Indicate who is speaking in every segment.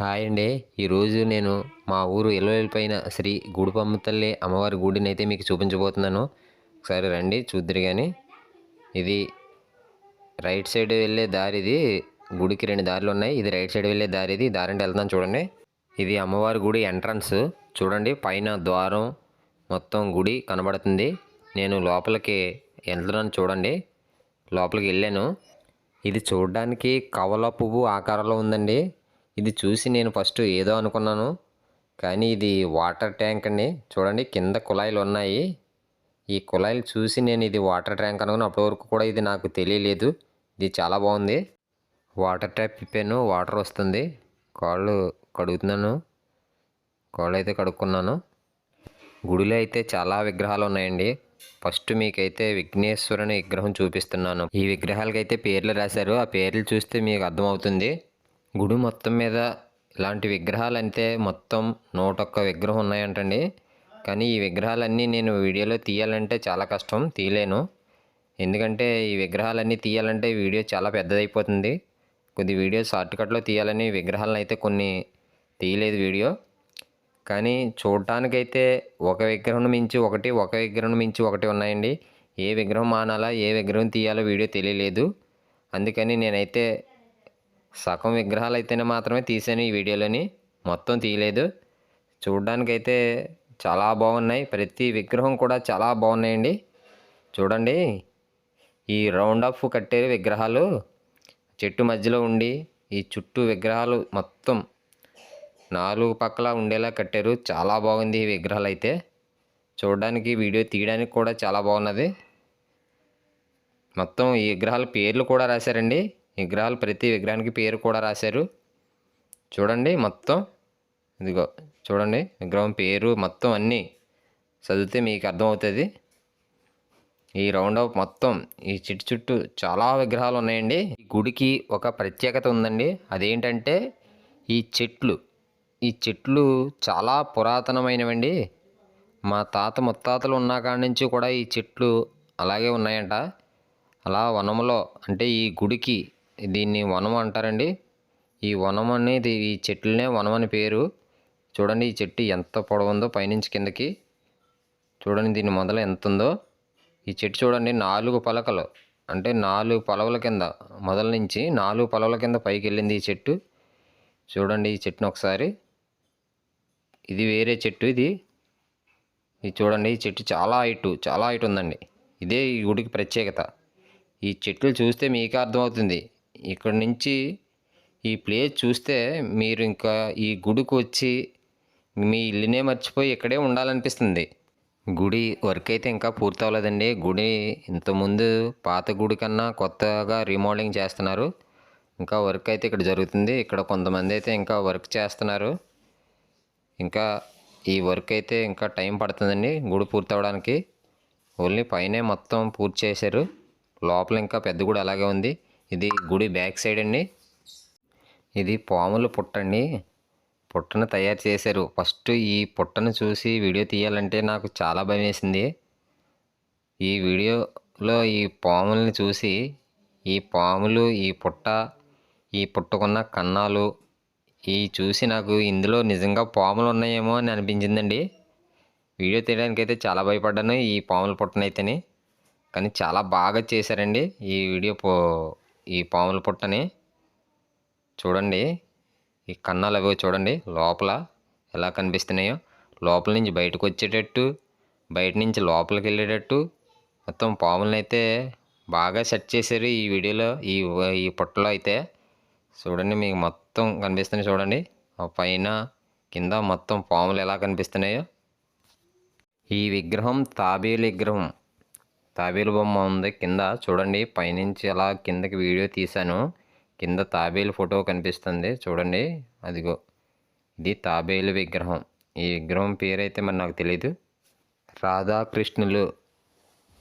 Speaker 1: Hi అండి. ఈరోజు నేను మా ఊరు ఎల్లువెల్లిపైన శ్రీ గుడిపమ్మ తల్లి అమ్మవారి గుడిని అయితే మీకు చూపించబోతున్నాను. ఒకసారి రండి చూద్దరు కానీ ఇది రైట్ సైడ్ వెళ్ళే దారి ఇది. గుడికి రెండు దారులు ఉన్నాయి. ఇది రైట్ సైడ్ వెళ్ళే దారి ఇది. దారి వెళ్తాను చూడండి. ఇది అమ్మవారి గుడి ఎంట్రన్స్. చూడండి పైన ద్వారం మొత్తం గుడి కనబడుతుంది. నేను లోపలికి వెళ్తున్నాను చూడండి. లోపలికి వెళ్ళాను. ఇది చూడడానికి కవల పువ్వు ఆకారంలో ఉందండి. ఇది చూసి నేను ఫస్ట్ ఏదో అనుకున్నాను. కానీ ఇది వాటర్ ట్యాంక్ అండి. చూడండి కింద కుళాయిలు ఉన్నాయి. ఈ కుళాయిలు చూసి నేను ఇది వాటర్ ట్యాంక్ అనుకుని అప్పటి వరకు కూడా ఇది నాకు తెలియలేదు. ఇది చాలా బాగుంది. వాటర్ ట్యాప్ తిప్పాను వాటర్ వస్తుంది. కాళ్ళు కడుగుతున్నాను. కాళ్ళు అయితే కడుక్కున్నాను. గుడిలో అయితే చాలా విగ్రహాలు ఉన్నాయండి. ఫస్ట్ మీకైతే విఘ్నేశ్వరుని విగ్రహం చూపిస్తున్నాను. ఈ విగ్రహాలకైతే పేర్లు రాశారు. ఆ పేర్లు చూస్తే మీకు అర్థమవుతుంది. గుడి మొత్తం మీద ఇలాంటి విగ్రహాలు అంటే మొత్తం నూట ఒక్క విగ్రహం ఉన్నాయంటండి. కానీ ఈ విగ్రహాలన్నీ నేను వీడియోలో తీయాలంటే చాలా కష్టం తీయలేను. ఎందుకంటే ఈ విగ్రహాలన్నీ తీయాలంటే వీడియో చాలా పెద్దదైపోతుంది. కొద్ది వీడియో షార్ట్ కట్లో తీయాలని విగ్రహాలను అయితే కొన్ని తీయలేదు వీడియో. కానీ చూడటానికైతే ఒక విగ్రహం మించి ఒకటి ఒక విగ్రహం మించి ఒకటి ఉన్నాయండి. ఏ విగ్రహం మానాలా ఏ విగ్రహం తీయాలో వీడియో తెలియలేదు. అందుకని నేనైతే సగం విగ్రహాలు అయితేనే మాత్రమే తీసాను ఈ వీడియోలోని. మొత్తం తీయలేదు. చూడడానికైతే చాలా బాగున్నాయి. ప్రతి విగ్రహం కూడా చాలా బాగున్నాయండి. చూడండి. ఈ రౌండ్ ఆఫ్ కట్టే విగ్రహాలు చెట్టు మధ్యలో ఉండి ఈ చుట్టూ విగ్రహాలు మొత్తం నాలుగు పక్కల ఉండేలా కట్టారు. చాలా బాగుంది ఈ విగ్రహాలు అయితే చూడడానికి వీడియో తీయడానికి కూడా చాలా బాగున్నది. మొత్తం ఈ విగ్రహాల పేర్లు కూడా రాశారండి. విగ్రహాలు ప్రతి విగ్రహానికి పేరు కూడా రాశారు. చూడండి మొత్తం. ఇదిగో చూడండి విగ్రహం పేరు మొత్తం అన్నీ చదివితే మీకు అర్థమవుతుంది. ఈ రౌండ్ అప్ మొత్తం ఈ చిట్టు చుట్టూ చాలా విగ్రహాలు ఉన్నాయండి. ఈ గుడికి ఒక ప్రత్యేకత ఉందండి. అదేంటంటే ఈ చెట్లు ఈ చెట్లు చాలా పురాతనమైనవండి. మా తాత ముత్తాతలు ఉన్న కాడి నుంచి కూడా ఈ చెట్లు అలాగే ఉన్నాయంట. అలా వనంలో అంటే ఈ గుడికి దీన్ని వనం అంటారండి. ఈ వనం అనేది ఈ చెట్లనే వనం అని పేరు. చూడండి ఈ చెట్టు ఎంత పొడవుందో పైనుంచి కిందకి. చూడండి దీని మొదలు ఎంత ఉందో ఈ చెట్టు చూడండి నాలుగు పలకలు. అంటే నాలుగు పలవల కింద మొదల నుంచి నాలుగు పలవల కింద పైకి వెళ్ళింది ఈ చెట్టు. చూడండి ఈ చెట్టును ఒకసారి. ఇది వేరే చెట్టు ఇది. ఇది చూడండి ఈ చెట్టు చాలా హైట్ చాలా హైట్ ఉందండి. ఇదే ఈ గుడికి ప్రత్యేకత. ఈ చెట్లు చూస్తే మీకే అర్థమవుతుంది. ఇక్కడ నుంచి ఈ ప్లేస్ చూస్తే మీరు ఇంకా ఈ గుడికి వచ్చి మీ ఇల్లునే మర్చిపోయి ఇక్కడే ఉండాలనిపిస్తుంది. గుడి వర్క్ అయితే ఇంకా పూర్తి అవ్వలేదండి గుడి ఇంతకుముందు పాత గుడి కన్నా కొత్తగా రీమోడలింగ్ చేస్తున్నారు. ఇంకా వర్క్ అయితే ఇక్కడ జరుగుతుంది. ఇక్కడ కొంతమంది అయితే ఇంకా వర్క్ చేస్తున్నారు. ఇంకా ఈ వర్క్ అయితే ఇంకా టైం పడుతుందండి గుడి పూర్తి అవ్వడానికి ఓన్లీ పైనే మొత్తం పూర్తి చేశారు. లోపల ఇంకా పెద్ద గుడి అలాగే ఉంది. ఇది గుడి బ్యాక్ సైడ్ అండి. ఇది పాములు పుట్టండి పుట్టను తయారు చేశారు. ఫస్ట్ ఈ పుట్టను చూసి వీడియో తీయాలంటే నాకు చాలా భయం వేసింది. ఈ వీడియోలో ఈ పాముల్ని చూసి ఈ పాములు ఈ పుట్ట ఈ పుట్టుకున్న కన్నాలు ఈ చూసి నాకు ఇందులో నిజంగా పాములు ఉన్నాయేమో అని అనిపించిందండి. వీడియో తీయడానికి అయితే చాలా భయపడ్డాను ఈ పాముల పుట్టనైతేనే. కానీ చాలా బాగా చేశారండి ఈ వీడియో పో ఈ పాముల పుట్టని చూడండి. ఈ కన్నాలు అవి చూడండి. లోపల ఎలా కనిపిస్తున్నాయో. లోపల నుంచి బయటకు వచ్చేటట్టు బయట నుంచి లోపలికి వెళ్ళేటట్టు మొత్తం పాములను అయితే బాగా సెట్ చేశారు ఈ వీడియోలో. ఈ ఈ పుట్టలో అయితే చూడండి మీకు మొత్తం కనిపిస్తున్నాయి చూడండి. ఆ పైన కింద మొత్తం పాములు ఎలా కనిపిస్తున్నాయో. ఈ విగ్రహం తాబేలు విగ్రహం. తాబేలు బొమ్మ ఉంది. కింద చూడండి పైనుంచి అలా కిందకి వీడియో తీశాను. కింద తాబేలు ఫోటో కనిపిస్తుంది. చూడండి అదిగో. ఇది తాబేలు విగ్రహం. ఈ విగ్రహం పేరైతే మరి నాకు తెలియదు రాధాకృష్ణులు.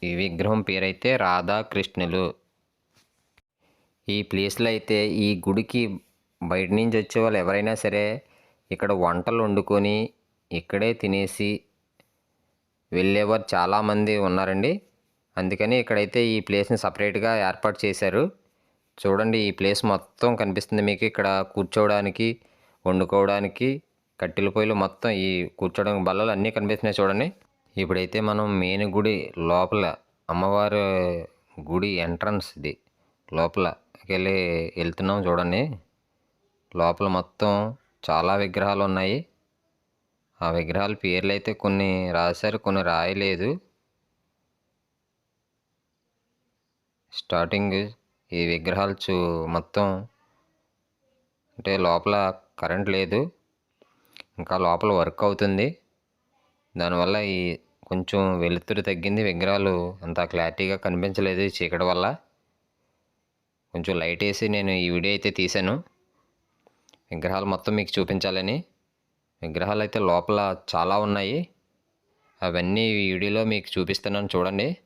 Speaker 1: ఈ విగ్రహం పేరైతే రాధాకృష్ణులు. ఈ ప్లేస్లో అయితే ఈ గుడికి బయట నుంచి వచ్చే వాళ్ళు ఎవరైనా సరే ఇక్కడ వంటలు వండుకొని ఇక్కడే తినేసి వెళ్ళేవారు చాలామంది ఉన్నారండి. అందుకని ఇక్కడైతే ఈ ప్లేస్ని సపరేట్గా ఏర్పాటు చేశారు. చూడండి ఈ ప్లేస్ మొత్తం కనిపిస్తుంది మీకు. ఇక్కడ కూర్చోవడానికి వండుకోవడానికి కట్టెల పొయ్యిలు మొత్తం ఈ కూర్చోవడానికి బల్లలు అన్నీ కనిపిస్తున్నాయి చూడండి. ఇప్పుడైతే మనం మెయిన్ గుడి లోపల అమ్మవారి గుడి ఎంట్రన్స్ ఇది. లోపల వెళ్ళి వెళ్తున్నాం చూడండి. లోపల మొత్తం చాలా విగ్రహాలు ఉన్నాయి. ఆ విగ్రహాల పేర్లు అయితే కొన్ని రాశారు కొన్ని రాయలేదు. స్టార్టింగ్ ఈ విగ్రహాలు చూ మొత్తం అంటే లోపల కరెంట్ లేదు. ఇంకా లోపల వర్క్ అవుతుంది. దానివల్ల ఈ కొంచెం వెలుతురు తగ్గింది. విగ్రహాలు అంత క్లారిటీగా కనిపించలేదు ఈ చీకటి వల్ల. కొంచెం లైట్ వేసి నేను ఈ వీడియో అయితే తీశాను. విగ్రహాలు మొత్తం మీకు చూపించాలని. విగ్రహాలు అయితే లోపల చాలా ఉన్నాయి. అవన్నీ ఈ వీడియోలో మీకు చూపిస్తున్నాను చూడండి.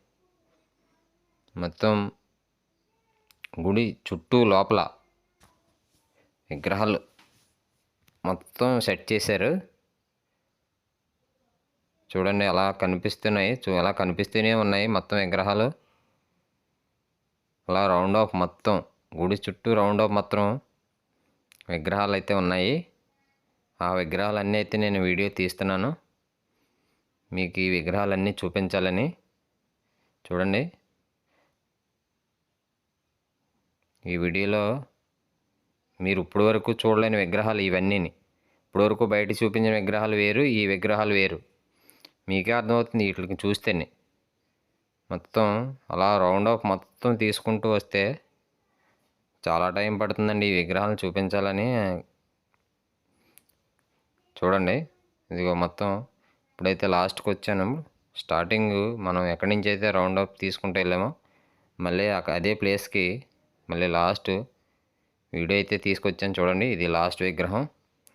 Speaker 1: మొత్తం గుడి చుట్టూ లోపల విగ్రహాలు మొత్తం సెట్ చేశారు. చూడండి అలా కనిపిస్తున్నాయి. చూ అలా కనిపిస్తూనే ఉన్నాయి మొత్తం విగ్రహాలు. అలా రౌండ్ ఆఫ్ మొత్తం గుడి చుట్టూ రౌండ్ ఆఫ్ మొత్తం విగ్రహాలు అయితే ఉన్నాయి. ఆ విగ్రహాలన్నీ అయితే నేను వీడియో తీస్తున్నాను. మీకు ఈ విగ్రహాలన్నీ చూపించాలని. చూడండి. ఈ వీడియోలో మీరు ఇప్పటి వరకు చూడలేని విగ్రహాలు ఇవన్నీని. ఇప్పటి వరకు బయట చూపించిన విగ్రహాలు వేరు ఈ విగ్రహాలు వేరు. మీకే అర్థమవుతుంది వీటికి చూస్తేనే. మొత్తం అలా రౌండ్ ఆఫ్ మొత్తం తీసుకుంటూ వస్తే చాలా టైం పడుతుందండి ఈ విగ్రహాలను చూపించాలని. చూడండి ఇదిగో మొత్తం ఇప్పుడైతే లాస్ట్కి వచ్చాను. స్టార్టింగ్ మనం ఎక్కడి నుంచి అయితే రౌండ్ అప్ తీసుకుంటూ వెళ్ళామో మళ్ళీ అదే ప్లేస్కి మళ్ళీ లాస్ట్ వీడియో అయితే తీసుకొచ్చాను చూడండి. ఇది లాస్ట్ విగ్రహం.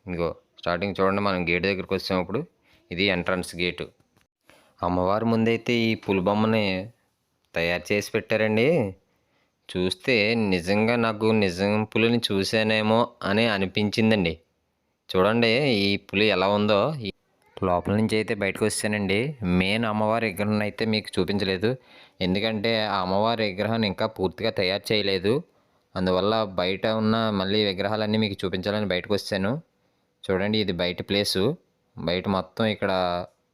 Speaker 1: ఇదిగో స్టార్టింగ్ చూడండి మనం గేట్ దగ్గరికి వచ్చాము ఇప్పుడు ఇది ఎంట్రన్స్ గేటు అమ్మవారి ముందైతే ఈ పులిబొమ్మని తయారు చేసి పెట్టారండి. చూస్తే నిజంగా నాకు నిజం పులిని చూశానేమో అని అనిపించిందండి. చూడండి ఈ పులి ఎలా ఉందో. ఈ- లోపల నుంచి అయితే బయటకు వచ్చానండి. మెయిన్ అమ్మవారి విగ్రహం అయితే మీకు చూపించలేదు. ఎందుకంటే ఆ అమ్మవారి విగ్రహం ఇంకా పూర్తిగా తయారు చేయలేదు. అందువల్ల బయట ఉన్న మళ్ళీ విగ్రహాలన్నీ మీకు చూపించాలని బయటకు వచ్చాను. చూడండి ఇది బయట ప్లేసు. బయట మొత్తం ఇక్కడ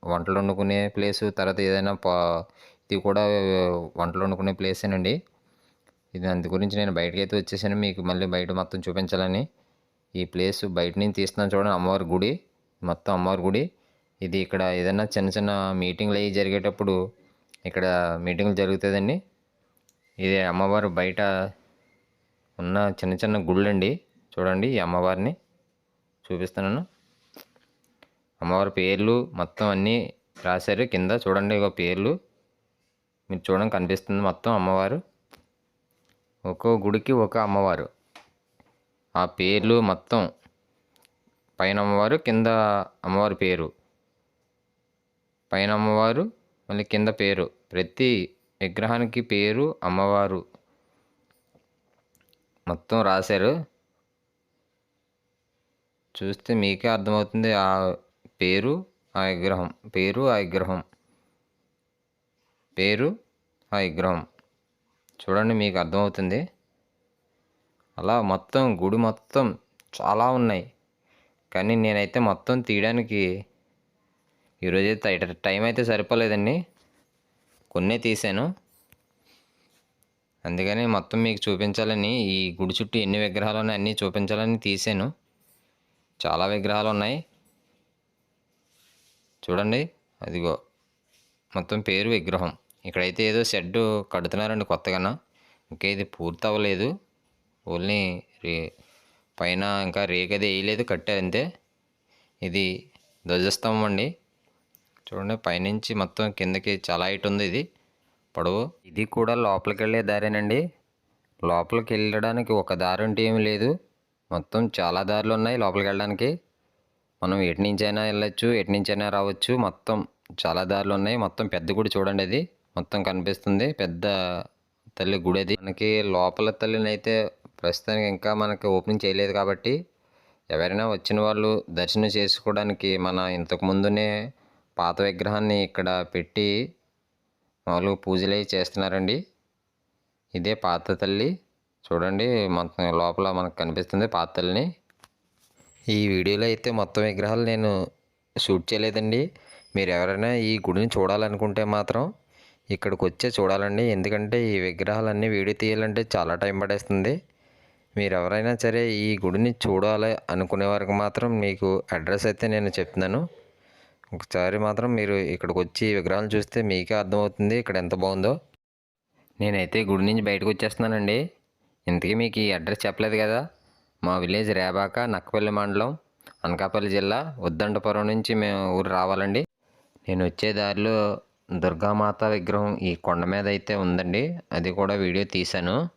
Speaker 1: వంటలు వండుకునే ప్లేసు తర్వాత ఏదైనా పా ఇది కూడా వంటలు వండుకునే ప్లేసేనండి. ఇది అందు గురించి నేను బయటకి అయితే వచ్చేసాను. మీకు మళ్ళీ బయట మొత్తం చూపించాలని. ఈ ప్లేస్ బయట నుంచి తీస్తున్నాను చూడండి అమ్మవారి గుడి. మొత్తం అమ్మవారి గుడి. ఇది ఇక్కడ ఏదైనా చిన్న చిన్న మీటింగ్లు అవి జరిగేటప్పుడు ఇక్కడ మీటింగ్లు జరుగుతుందండి. ఇది అమ్మవారు బయట ఉన్న చిన్న చిన్న గుళ్ళండి. చూడండి ఈ అమ్మవారిని చూపిస్తున్నాను. అమ్మవారి పేర్లు మొత్తం అన్నీ రాశారు. కింద చూడండి ఒక పేర్లు. మీరు చూడండి కనిపిస్తుంది మొత్తం అమ్మవారు. ఒక్కో గుడికి ఒక అమ్మవారు. ఆ పేర్లు మొత్తం పైన అమ్మవారు కింద అమ్మవారి పేరు. పైన అమ్మవారు మళ్ళీ కింద పేరు. ప్రతి విగ్రహానికి పేరు అమ్మవారు. మొత్తం రాశారు. చూస్తే మీకే అర్థమవుతుంది ఆ పేరు ఆ విగ్రహం. పేరు ఆ విగ్రహం. పేరు ఆ విగ్రహం. చూడండి మీకు అర్థమవుతుంది. అలా మొత్తం గుడి మొత్తం చాలా ఉన్నాయి. కానీ నేనైతే మొత్తం తీయడానికి ఈరోజు అయితే టైం అయితే సరిపోలేదండి. కొన్నే తీసాను. అందుకని మొత్తం మీకు చూపించాలని ఈ గుడి చుట్టూ ఎన్ని విగ్రహాలు ఉన్నాయి అన్నీ చూపించాలని తీసాను. చాలా విగ్రహాలు ఉన్నాయి. చూడండి అదిగో మొత్తం పేరు విగ్రహం. ఇక్కడైతే ఏదో షెడ్ కడుతున్నారండి కొత్తగానా. ఇంకా ఇది పూర్తి అవ్వలేదు ఓన్లీ రే పైన ఇంకా రేగది వేయలేదు కట్టారు అంతే. ఇది ధ్వజస్తంభం అండి. చూడండి పైనుంచి మొత్తం కిందకి చాలా హైట్ ఉంది ఇది. పొడవు. ఇది కూడా లోపలికి వెళ్ళే దారేనండి. లోపలికి వెళ్ళడానికి ఒక దారి అంటే ఏమి లేదు. మొత్తం చాలా దారులు ఉన్నాయి లోపలికి వెళ్ళడానికి మనం ఎటు నుంచైనా వెళ్ళొచ్చు ఎటు నుంచైనా రావచ్చు. మొత్తం చాలా దారులు ఉన్నాయి. మొత్తం పెద్ద గుడి చూడండి అది మొత్తం కనిపిస్తుంది. పెద్ద తల్లి గుడి అది మనకి లోపల తల్లిని అయితే ప్రస్తుతానికి ఇంకా మనకి ఓపెనింగ్ చేయలేదు కాబట్టి ఎవరైనా వచ్చిన వాళ్ళు దర్శనం చేసుకోవడానికి మన ఇంతకు ముందునే పాత విగ్రహాన్ని ఇక్కడ పెట్టి మామూలుగా పూజలు అవి చేస్తున్నారండి. ఇదే పాత తల్లి. చూడండి మొత్తం లోపల మనకు కనిపిస్తుంది పాత తల్లిని. ఈ వీడియోలో అయితే మొత్తం విగ్రహాలు నేను షూట్ చేయలేదండి. మీరు ఎవరైనా ఈ గుడిని చూడాలనుకుంటే మాత్రం ఇక్కడికి వచ్చే చూడాలండి. ఎందుకంటే ఈ విగ్రహాలన్నీ వీడియో తీయాలంటే చాలా టైం పడేస్తుంది మీరు ఎవరైనా సరే ఈ గుడిని చూడాలి అనుకునే వారికి మాత్రం మీకు అడ్రస్ అయితే నేను చెప్తున్నాను. ఒకసారి మాత్రం మీరు ఇక్కడికి వచ్చి విగ్రహాలు చూస్తే మీకే అర్థమవుతుంది ఇక్కడ ఎంత బాగుందో. నేనైతే గుడి నుంచి బయటకు వచ్చేస్తున్నానండి. ఇంతకీ మీకు ఈ అడ్రస్ చెప్పలేదు కదా? మా విలేజ్ రేబాక నక్కపల్లి మండలం అనకాపల్లి జిల్లా ఉద్దండపురం నుంచి మేము ఊరు రావాలండి. నేను వచ్చే దారిలో దుర్గామాత విగ్రహం ఈ కొండ మీద అయితే ఉందండి. అది కూడా వీడియో తీశాను.